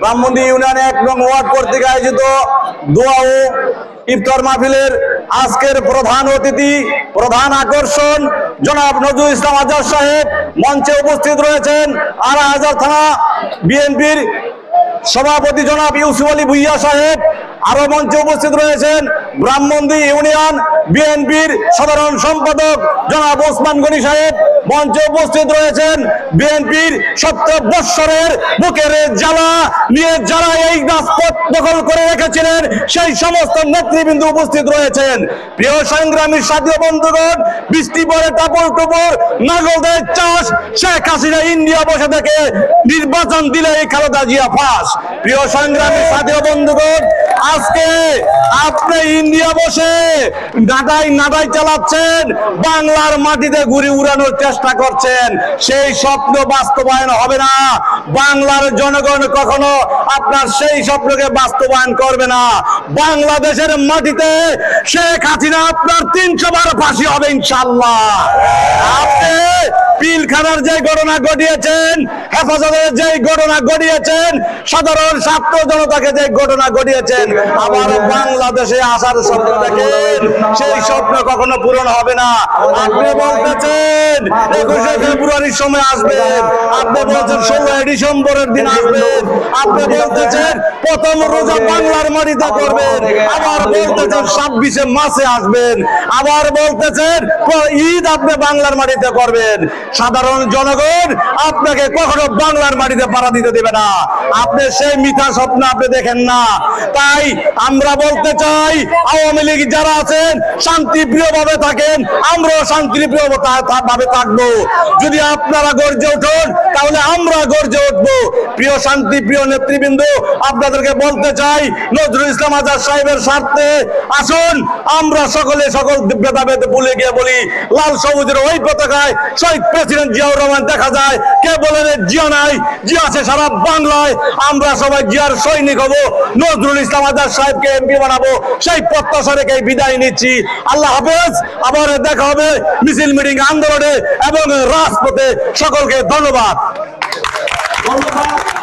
ব্রাহ্মণী union এক নং word কর্তৃক আয়োজিত দোয়া ও ইফতার মাহফিলের আজকের প্রধান অতিথি, প্রধান আকর্ষণ, জনাব নজরুল ইসলাম আজাদ সাহেব মঞ্চে উপস্থিত রয়েছেন। আড়া হাজার থানা বিএনপির সভাপতি জনাব ইউসুফ আলী ভুইয়া সাহেব আরও মঞ্চে উপস্থিত রয়েছেন। ব্রাহ্মণদী ইউনিয়ন বিএনপির সাধারণ সম্পাদক জনাব ওসমান গনি সাহেব। মঞ্চে উপস্থিত রয়েছেন বিএনপির সত্তর বৎসরের বুকের জ্বালা নিয়ে যারা এই রাজপথ দখল করে রেখেছিলেন, সেই সমস্ত নেতৃবৃন্দ উপস্থিত রয়েছেন। প্রিয় সংগ্রামী সাথী বন্ধুগণ, বৃষ্টি পরে টাপর টুপুর নাগলদের চাষ, শেখ হাসিনা ইন্ডিয়া বসে থেকে নির্বাচন দিলে এই খালেদা জিয়া ফাঁস। প্রিয় সংগ্রামী সাথী বন্ধুগণ, আজকে আপনি ইন্ডিয়া বসে নাডাই নাডাই চালাচ্ছেন, বাংলার মাটিতে ঘুরে উড়ানোর চেষ্টা করছেন, সেই স্বপ্ন বাস্তবায়ন হবে না। বাংলার জনগণ কখনো আপনার সেই স্বপ্নকে বাস্তবায়ন করবে না। বাংলাদেশের মাটিতে শেখ হাসিনা আপনার তিনশো বার ফাঁসি হবে ইনশাল্লাহ আপনি পিলখানার যে ঘটনা ঘটিয়েছেন, হেফাজতের যে ঘটনা ঘটিয়েছেন, সাধারণ ছাত্র জনতাকে যে ঘটনা ঘটিয়েছেন, আবার বাংলাদেশে আসার স্বপ্ন দেখেন, সেই স্বপ্ন কখনো পূরণ হবে না। আপনি বলতেছেন, একুশে ফেব্রুয়ারির সময় আসবেন, আপনি বলছেন ষোলোই ডিসেম্বরের দিন আসবেন, আপনি বলতেছেন প্রথম রোজা বাংলার মাটিতে করবেন আবার বলতেছেন, ছাব্বিশে মাসে আসবেন। আবার বলতেছেন ঈদ আপনি বাংলার মাটিতে করবেন। সাধারণ জনগণ আপনাকে কখনো বাংলার মাটিতে পাড়া দিতে দেবে না। আপনি সেই স্বপ্ন আপনি দেখেন না। তাই আমরা বলতে চাই, আওয়ামী লীগ যারা আছেন শান্তিপ্রিয় ভাবে থাকেন, আমরাও শান্তিপ্রিয় ভাবে থাকব। যদি আপনারা গর্জে উঠুন তাহলে আমরা গর্জে উঠবো। প্রিয় শান্তি প্রিয় নেতৃবৃন্দ, আপনাদেরকে বলতে চাই, নজরুল ইসলাম আজাদ সাহেবের আসুন, আমরা সকলে সকল ভেদাভেদ ভুলে গিয়ে বলি, লাল সবুজের ওই পতাকায় শহীদ প্রেসিডেন্ট জিয়াউর রহমান দেখা যায়। কে বলেন জিয়া নাই? জিয়া আছে সারা বাংলায়। আমরা সবাই জিয়ার সৈনিক হব। নজরুল ইসলাম আজাদ সাহেবকে এমপি বানাবো। সেই প্রত্যাশা রেখে বিদায় নিচ্ছি। আল্লাহ হাফেজ। আবার দেখা হবে মিছিল মিটিং আন্দোলনে এবং রাজপথে। সকলকে ধন্যবাদ। ধন্যবাদ।